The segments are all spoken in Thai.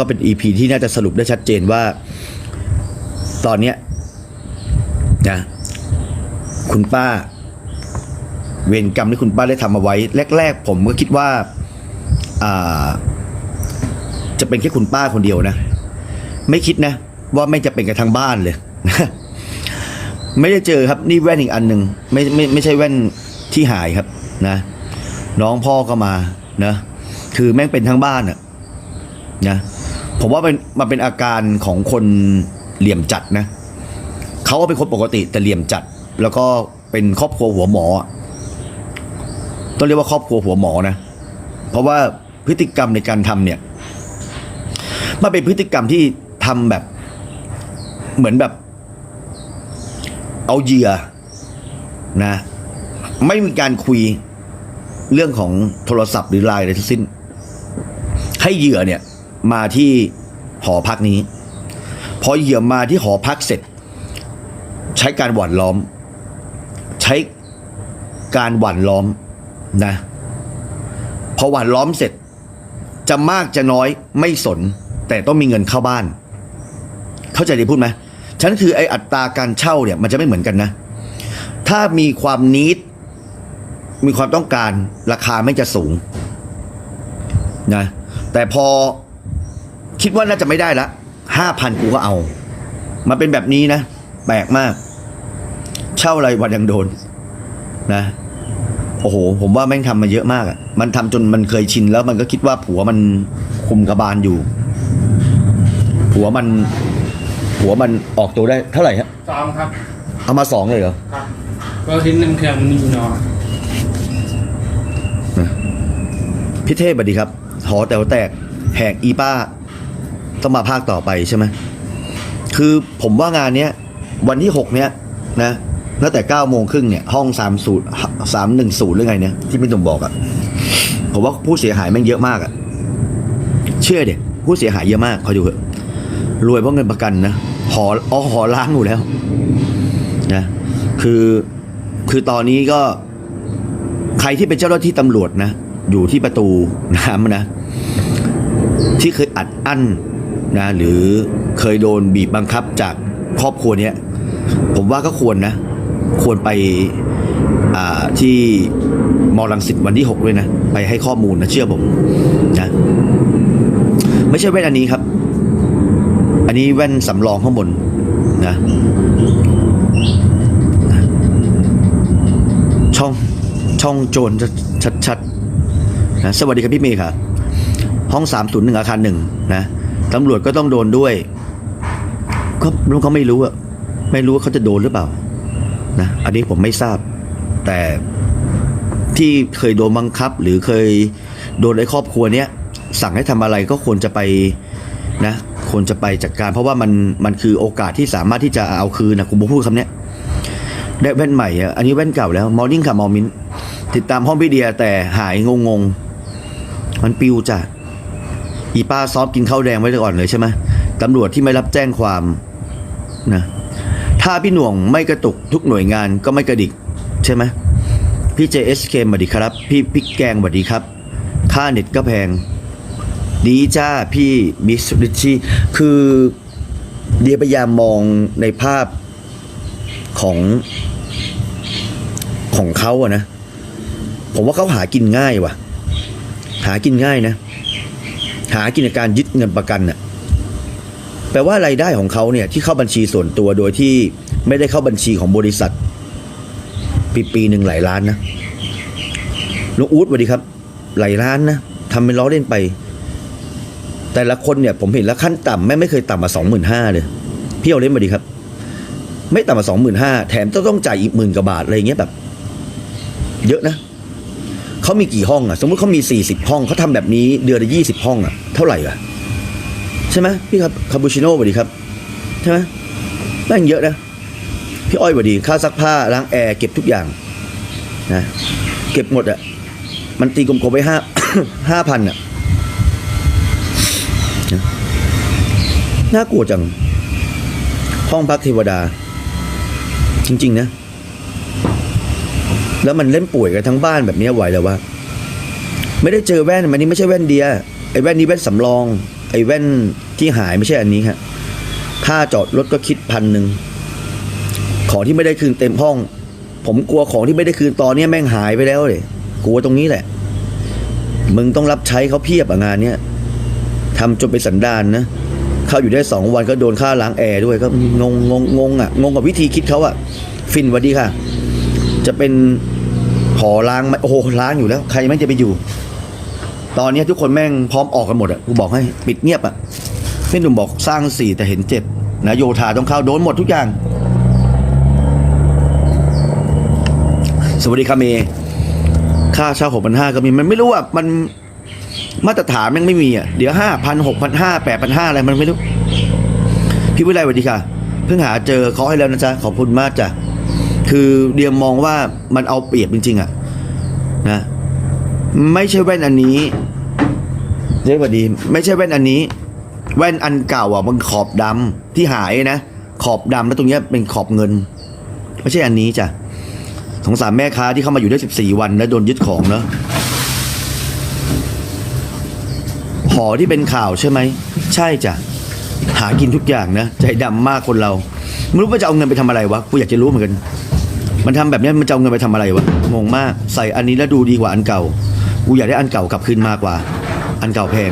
ก็เป็น EP ที่น่าจะสรุปได้ชัดเจนว่า ตอนเนี้ยนะคุณป้า เวรกรรมที่คุณป้าได้ทำเอาไว้ แรก ๆ ผมก็คิดว่าอาจะเป็นแค่คุณป้าคนเดียวนะ ไม่คิดนะ ว่าไม่จะเป็นกันทั้งบ้านเลยไม่ได้เจอครับ นี่แว่นอีกอันหนึ่งไม่ไม่ไม่ใช่แว่นที่หายครับนะ น้องพ่อก็มานะ คือแม่งเป็นทั้งบ้านอะนะ ผมว่าเป็นมันเป็นอาการของคนเหลี่ยมจัดนะเขาก็เป็นคนปกติแต่เหลี่ยมจัด แล้วก็เป็นครอบครัวหัวหมอ ต้องเรียกว่าครอบครัวหัวหมอนะ เพราะว่าพฤติกรรมในการทำเนี่ยมันเป็นพฤติกรรมที่ทำแบบเหมือนแบบ เอาเหยื่อนะ ไม่มีการคุยเรื่องของโทรศัพท์หรือไลน์อะไรทั้งสิ้น ให้เหยื่อเนี่ย มาที่หอพักนี้ พอเหยื่อมาที่หอพักเสร็จ ใช้การหว่านล้อม ใช้การหว่านล้อมนะ พอหว่านล้อมเสร็จ จะมากจะน้อยไม่สน แต่ต้องมีเงินเข้าบ้าน เข้าใจที่พูดไหมฉันคือไออัตราการเช่าเนี่ยมันจะไม่เหมือนกันนะ ถ้ามีความนิดมีความต้องการราคาไม่จะสูงนะแต่พอ คิดว่าน่าจะไม่ได้ละห้าพันกูก็เอามันเป็นแบบนี้นะ แปลกมาก เช่าอะไรวันยังโดน นะ โอ้โห ผมว่าแม่งทำมาเยอะมากอะ่ะ มันทำจนมันเคยชินแล้วมันก็คิดว่าผัวมันคุมกระบาลอยู่ ผัวมันผัวมันออกตัวได้เท่าไหร่ฮะสองครับ เอามาสองเลยเหรอครับก็ทิ้งหนึ่งเครื่องมันมีนอนพี่เทพสวัสดีครับ หอแต๋วแตก แหกอีป้า ต้องมาภาคต่อไปใช่ไหมคือผมว่างานเนี้ยวันที่หกเนี้ยนะตั้งแต่เก้าโมงครึ่งเนี่ยห้องสามศูนย์สามหนึ่งศูนย์หรือไงเนี่ยที่พี่ตุ่มบอกอะ่ะผมว่าผู้เสียหายแม่งเยอะมากอะ่ะ เชื่อเด็ผู้เสียหายเยอะมากคอยดูเถอะรวยเพราะเงินประกันนะหออ๋อหอล้างอยู่แล้วนะคือคือตอนนี้ก็ใครที่เป็นเจ้าหน้าที่ตำรวจนะ อยู่ที่ประตูน้ำนะ ที่เคยอัดอั้น นะหรือเคยโดนบีบบังคับจากครอบครัวเนี้ยผมว่าก็ควรนะ ควรไปอ่าที่มอลังสิตวันที่หกด้วยนะ ไปให้ข้อมูลนะ เชื่อผมนะไม่ใช่แว่นอันนี้ครับ อันนี้แว่นสำรองข้างบนนะช่องช่องโจรชัดๆนะสวัสดีครับพี่เมย์ค่ะห้องสามศูนย์หนึ่งอาคารหนึ่งนะ ตำรวจก็ต้องโดนด้วยก็ลุงเขาไม่รู้อะไม่รู้ว่าเขาจะโดนหรือเปล่านะอันนี้ผมไม่ทราบ แต่ที่เคยโดนบังคับ หรือเคยโดนในครอบครัวเนี้ยสั่งให้ทำอะไรก็ควรจะไปนะควรจะไปจัดการ เพราะว่ามันมันคือโอกาสที่สามารถที่จะเอาคืนนะคุณพูดคำเนี้ยได้แว่นใหม่อะอันนี้แว่นเก่าแล้วมอร์นิ่งค่ะมอมินติดตามห้องพี่เดียแต่หายงงงมันปิวจ้ะ อีป้าซอฟกินข้าวแดงไว้ก่อนเลยใช่ไหมตำรวจที่ไม่รับแจ้งความนะถ้าพี่หน่วงไม่กระตุกทุกหน่วยงานก็ไม่กระดิก ใช่ไหมพี่เจเอสเคสวัสดีครับ พี่พี่แกงสวัสดีครับ ค่าเน็ตก็แพง ดีจ้าพี่มิสริชีคือเดียพยายามมองในภาพของของเขาอะนะ ผมว่าเขาหากินง่ายว่ะ หากินง่ายนะ หากินการยึดเงินประกันน่ะแปลว่ารายได้ของเขาเนี่ยที่เข้าบัญชีส่วนตัวโดยที่ไม่ได้เข้าบัญชีของบริษัท ปีปีหนึ่งหลายล้านนะลุงอู๊ดสวัสดีครับ หลายล้านนะทำเป็นล้อเล่นไป แต่ละคนเนี่ยผมเห็นแล้วขั้นต่ำแม่ไม่เคยต่ำกว่าสองหมื่นห้าเลยพี่เอาเล่นสวัสดีครับ ไม่ต่ำกว่าสองหมื่นห้าแถมต้องจ่ายอีกหมื่นกว่าบาทอะไรเงี้ยแบบ เยอะนะ เขามีกี่ห้องอะ สมมติเขามีสี่สิบห้องเขาทำแบบนี้เดือนละยี่สิบห้องอะ เท่าไหร่อะ ใช่ไหมพี่ครับคาปูชิโน่สวัสดีครับ ใช่ไหมแม่งเยอะนะ พี่อ้อยสวัสดีค่าซักผ้าล้างแอร์เก็บทุกอย่างนะเก็บหมดอะ มันตีกลมๆไปห้าห้าพันอะนะน่ากลัวจัง ห้องพักเทวดา จริง ๆ นะ แล้วมันเล่นป่วยกันทั้งบ้านแบบนี้ไหวแล้ววะไม่ได้เจอแว่นมันนี่ไม่ใช่แว่นเดียไอ้แว่นนี้แว่นสำรอง ไอ้แว่นที่หายไม่ใช่อันนี้ครับค่าจอดรถก็คิดพันหนึ่งของที่ไม่ได้คืนเต็มห้อง ผมกลัวของที่ไม่ได้คืนตอนนี้แม่งหายไปแล้วเลยกลัวตรงนี้แหละ มึงต้องรับใช้เขาเพียบอะงานเนี้ยทำจนเป็นสันดานนะเขาอยู่ได้สองวันก็โดนค่าล้างแอร์ด้วยก็งงงงงอะงงกับวิธีคิดเขาอะ ฟินวัดดีค่ะ จะเป็น หอล้างไหมโอ้โหล้างอยู่แล้ว ใครแม่งจะไปอยู่ ตอนนี้ทุกคนแม่งพร้อมออกกันหมดอะกูบอกให้ปิดเงียบอะพี่หนุ่มบอกสร้างสี่แต่เห็นเจ็ดนะโยธาต้องเข้าโดนหมดทุกอย่าง สวัสดีค่ะเมค่าเช่าหกพันห้าก็มีมันไม่รู้อะมันมาตรฐานแม่งไม่มีอะ เดี๋ยวห้าพันหกพันห้าแปดพันห้าอะไรมันไม่รู้ พี่วิไลสวัสดีค่ะ เพิ่งหาเจอเขาให้แล้วนะจ๊ะ ขอบคุณมากจ้ะ คือเดียมมองว่ามันเอาเปรียบจริงๆอะนะไม่ใช่แว่นอันนี้เรียกว่าดี ไม่ใช่แว่นอันนี้ แว่นอันเก่าอะมันขอบดำที่หายนะขอบดำแล้วตรงเนี้ยเป็นขอบเงิน ไม่ใช่อันนี้จ้ะสงสารแม่ค้าที่เข้ามาอยู่ได้ 14 วันแล้วโดนยึดของเนอะหอที่เป็นข่าวใช่ไหม ใช่จ้ะหากินทุกอย่างนะ ใจดำมากคนเรา ไม่รู้ว่าจะเอาเงินไปทำอะไรวะ กูอยากจะรู้เหมือนกัน มันทำแบบนี้มันจะเอาเงินไปทำอะไรวะงงมากใส่อันนี้แล้วดูดีกว่าอันเก่า กูอยากได้อันเก่ากลับคืนมากกว่า อันเก่าแพง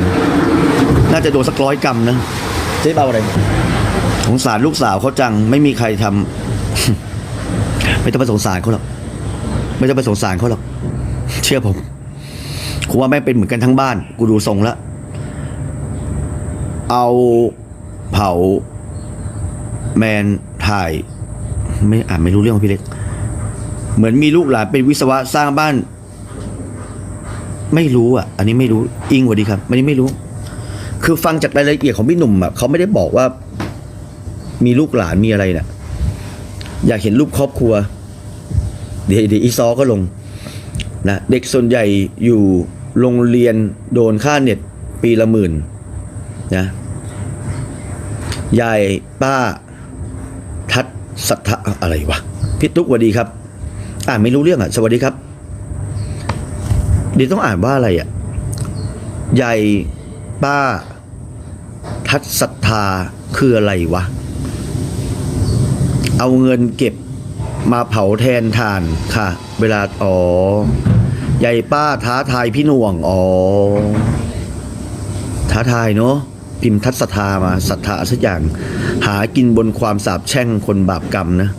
น่าจะโดนสักร้อยกรัมนะเจ๊เบาอะไรสงสารลูกสาวเขาจังไม่มีใครทำไม่ต้องไปสงสารเขาหรอกไม่ต้องไปสงสารเขาหรอกเชื่อผมกูว่าแม่เป็นเหมือนกันทั้งบ้าน กูดูทรงแล้วเอาเผาแมนถ่าย ไม่อ่านไม่รู้เรื่องพี่เล็ก เหมือนมีลูกหลานเป็นวิศวะสร้างบ้าน ไม่รู้อะ อันนี้ไม่รู้อิงสวัสดีครับอันนี้ไม่รู้ คือฟังจากรายละเอียดของพี่หนุ่มอะเขาไม่ได้บอกว่า มีลูกหลานมีอะไรน่ะ อยากเห็นรูปครอบครัว เดี๋ยวเดี๋ยวอีซอก็ลงนะเด็กส่วนใหญ่อยู่โรงเรียนโดนค่าเน็ตปีละหมื่นนะยายป้า ทัดสัทธะอะไรวะพี่ตุ๊กวัสดีครับ อ่านไม่รู้เรื่องอะ สวัสดีครับเดี๋ยวต้องอ่านว่าอะไรอะยายป้า ทัดศรัทธาคืออะไรวะ เอาเงินเก็บมาเผาแทนทานค่ะ เวลา อ๋อยายป้าท้าทายพี่หน่วง อ๋อ ท้าทายเนาะพิมพ์ทัศธามาศรัทธาสักอย่าง หากินบนความสาบแช่งคนบาปกรรมนะ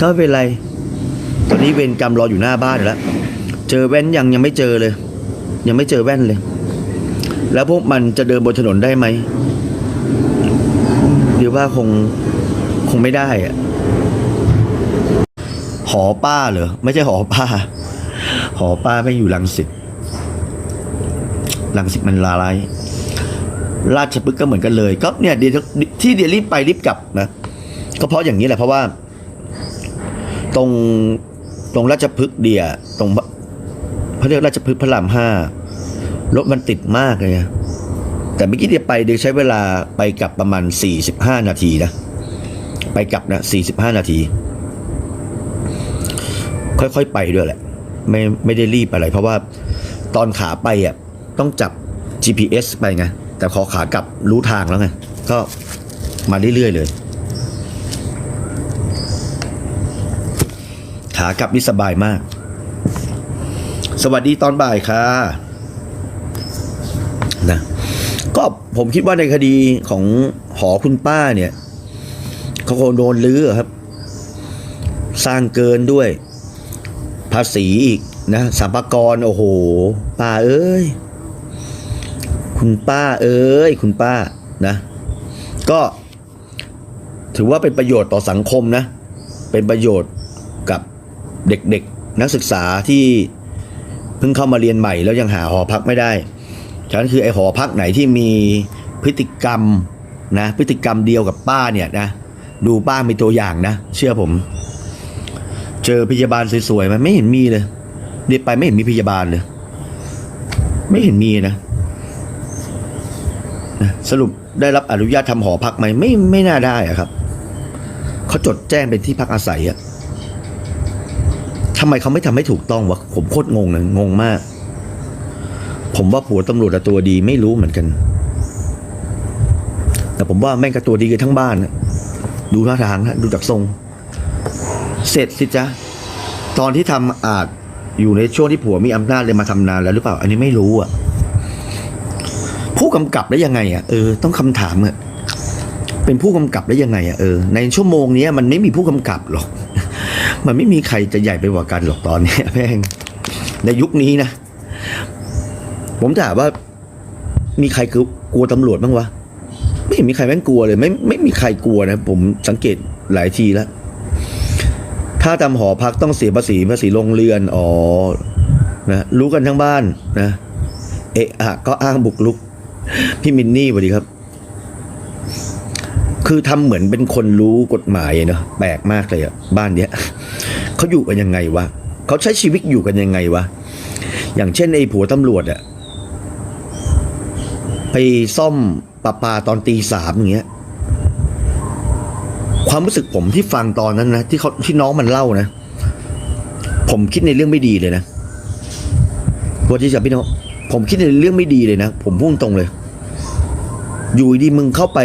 ก็เป็นไร ตอนนี้เวรกรรมรออยู่หน้าบ้านแล้ว เจอแว่นยังยังไม่เจอเลย ยังไม่เจอแว่นเลย แล้วพวกมันจะเดินบนถนนได้ไหมเดี๋ยวว่าคงคงไม่ได้อะหอป้าเหรอไม่ใช่หอป้า หอป้าไม่อยู่ลังสิตลังสิตมันลาลายราชพฤกษ์ก็เหมือนกันเลย ก็เนี่ยเดี๋ยวที่เดี๋ยวรีบไปรีบกลับนะก็เพราะอย่างนี้แหละเพราะว่า ตรง ตรงราชพฤกษ์เดียตรงพระเรียกราชพฤกษ์พระรามห้ารถมันติดมากเลยนะแต่เมื่อกี้เดียวไปเดี๋ยวใช้เวลาไปกลับประมาณ 45 นาทีนะไปกลับนะ45 นาที ค่อยๆไปด้วยแหละ ไม่ไม่ได้รีบอะไร เพราะว่าตอนขาไปอะต้องจับ GPS ไปไงแต่ขอขากลับรู้ทางแล้วไงก็มาเรื่อยๆเลย ขากลับนี่สบายมาก สวัสดีตอนบ่ายค่ะนะก็ผมคิดว่าในคดีของหอคุณป้าเนี่ยเขาคงโดนลื้อครับ สร้างเกินด้วย ภาษีอีกนะสัมภากรโอ้โห ป้าเอ้ย คุณป้าเอ้ย คุณป้านะ ก็ถือว่าเป็นประโยชน์ต่อสังคมนะ เป็นประโยชน์ เด็กๆนักศึกษาที่เพิ่งเข้ามาเรียนใหม่แล้วยังหาหอพักไม่ได้ฉะนั้นคือไอหอพักไหนที่มีพฤติกรรมนะพฤติกรรมเดียวกับป้าเนี่ยนะดูป้ามีตัวอย่างนะ เชื่อผม เจอพยาบาลสวยๆมันไม่เห็นมีเลยเรียไปไม่เห็นมีพยาบาลเลย ไม่เห็นมีนะนะสรุปได้รับอนุญาตทำหอพักไหมไม่ไม่น่าได้อะครับเขาจดแจ้งเป็นที่พักอาศัยอะ ทำไมเขาไม่ทำให้ถูกต้องวะผมโคตรงงเลยงงมาก ผมว่าผัวตำรวจตัวดีไม่รู้เหมือนกัน แต่ผมว่าแม่งก็ตัวดีกันทั้งบ้านนะดูท่าทางนะดูจากทรง เสร็จสิจ๊ะตอนที่ทำอาจอยู่ในช่วงที่ผัวมีอำนาจเลยมาทำนานแล้วหรือเปล่า อันนี้ไม่รู้อะผู้กำกับได้ยังไงอะเออต้องคำถามอะเป็นผู้กำกับได้ยังไงอะเออในชั่วโมงนี้มันไม่มีผู้กำกับหรอก มันไม่มีใครจะใหญ่ไปกว่ากันหรอกตอนนี้แม่งในยุคนี้นะ ผมถามว่า มีใครกลัวตำรวจบ้างวะไม่เห็นมีใครแม่งกลัวเลย ไม่ไม่มีใครกลัวนะ ผมสังเกตหลายทีแล้วถ้าทำหอพักต้องเสียภาษีภาษีโรงเรือนอ๋อนะรู้กันทั้งบ้านนะ เอะอะก็อ้างบุกลุก พี่มินนี่สวัสดีครับ คือทำเหมือนเป็นคนรู้กฎหมายเนาะแปลกมากเลยอะบ้านเนี้ย เขาอยู่กันยังไงวะเขาใช้ชีวิตอยู่กันยังไงวะอย่างเช่นไอ้ผัวตำรวจอะไปซ่อมปลาปาตอนตีสามอย่างเงี้ย ความรู้สึกผมที่ฟังตอนนั้นนะที่เขาที่น้องมันเล่านะ ผมคิดในเรื่องไม่ดีเลยนะวันที่จะพี่น้องผมคิดในเรื่องไม่ดีเลยนะ ผมพูดตรงเลย อยู่ดีมึงเข้าไป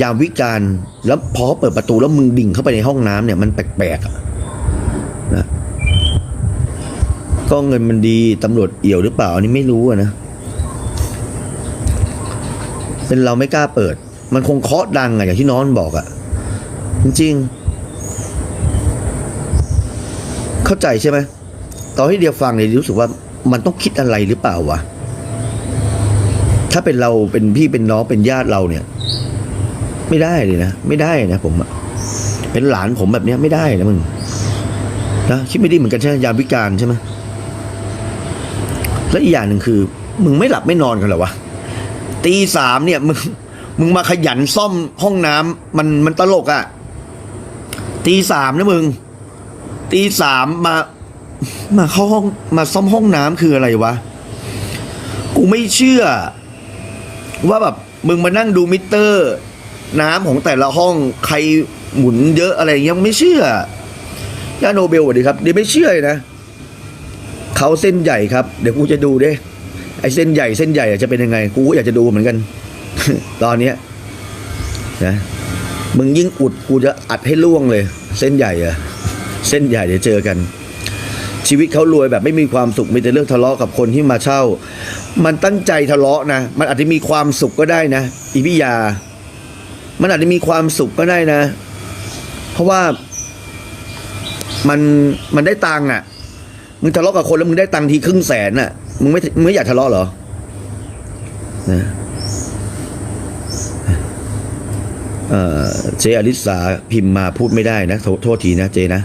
ยามวิการแล้วพอเปิดประตูแล้วมึงดิ่งเข้าไปในห้องน้ำเนี่ยมันแปลกๆอะนะ ก็เงินมันดีตำรวจเอี่ยวหรือเปล่าอันนี้ไม่รู้อะนะ เป็นเราไม่กล้าเปิด มันคงเคาะดังอะอย่างที่น้องบอกอะจริงๆ เข้าใจใช่ไหมตอนที่เดียวฟังเนี่ยรู้สึกว่ามันต้องคิดอะไรหรือเปล่าวะถ้าเป็นเราเป็นพี่เป็นน้องเป็นญาติเราเนี่ย ไม่ได้เลยนะไม่ได้นะผมอะเป็นหลานผมแบบเนี้ยไม่ได้นะมึงนะคิดไม่ดีเหมือนกันใช่ไหมยามวิการใช่ไหม แล้วอีกอย่างหนึ่งคือ มึงไม่หลับไม่นอนกันหรอวะตีสามเนี่ยมึงมึงมาขยันซ่อมห้องน้ำมันมันตลกอะ่ะตีสามนะมึง ตีสามมา มาเข้าห้องมาซ่อมห้องน้ำคืออะไรวะ กูไม่เชื่อ ว่าแบบมึงมานั่งดูมิเตอร์ น้ำของแต่ละห้องใครหมุนเยอะอะไรย่างเงี้ยไม่เชื่อ ยาโนเบลสวัสดีครับเดี๋ยวไม่เชื่อนะ เขาเส้นใหญ่ครับ เดี๋ยวกูจะดูเด้ไอ้เส้นใหญ่เส้นใหญ่จะเป็นยังไง กูอยากจะดูเหมือนกัน ตอนเนี้ยนะมึงยิ่งอุดกูจะอัดให้ล่วงเลย เส้นใหญ่อะเส้นใหญ่เดี๋ยวเจอกัน ชีวิตเขารวยแบบไม่มีความสุขมีแต่เรื่องทะเลาะกับคนที่มาเช่า มันตั้งใจทะเลาะนะ มันอาจจะมีความสุขก็ได้นะอีพิยา มันอาจจะมีความสุขก็ได้นะ เพราะว่ามันมันได้ตังค์อะ มึงทะเลาะกับคนแล้วมึงได้ตังค์ทีครึ่งแสนอะ มึงไม่มึงไม่อยากทะเลาะเหรอนะเออเจอลิสาพิมพ์มาพูดไม่ได้นะโทษทีนะเจนะ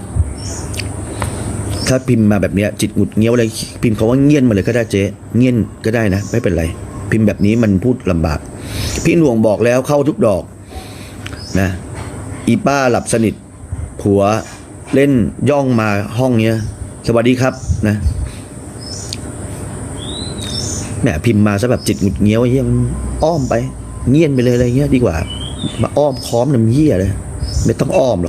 ถ้าพิมพ์มาแบบเนี้ย จิตหงุดเงี้ยวอะไรพิมพ์คาว่าเงียนมาเลยก็ได้เจ๊เงียนก็ได้นะ ไม่เป็นไร พิมพ์แบบนี้มันพูดลำบาก พี่หน่วงบอกแล้วเข้าทุกดอก นะ อีป้าหลับสนิทผัวเล่นย่องมาห้องเนี้ย สวัสดีครับนะแหมพิมพ์มาซะแบบจิตหงุดเงี้ยวเฮียมันอ้อมไป เงียนไปเลยอะไรเงี้ยดีกว่า มาอ้อมค้อมน้ำเหี้ยเลย ไม่ต้องอ้อมหรอก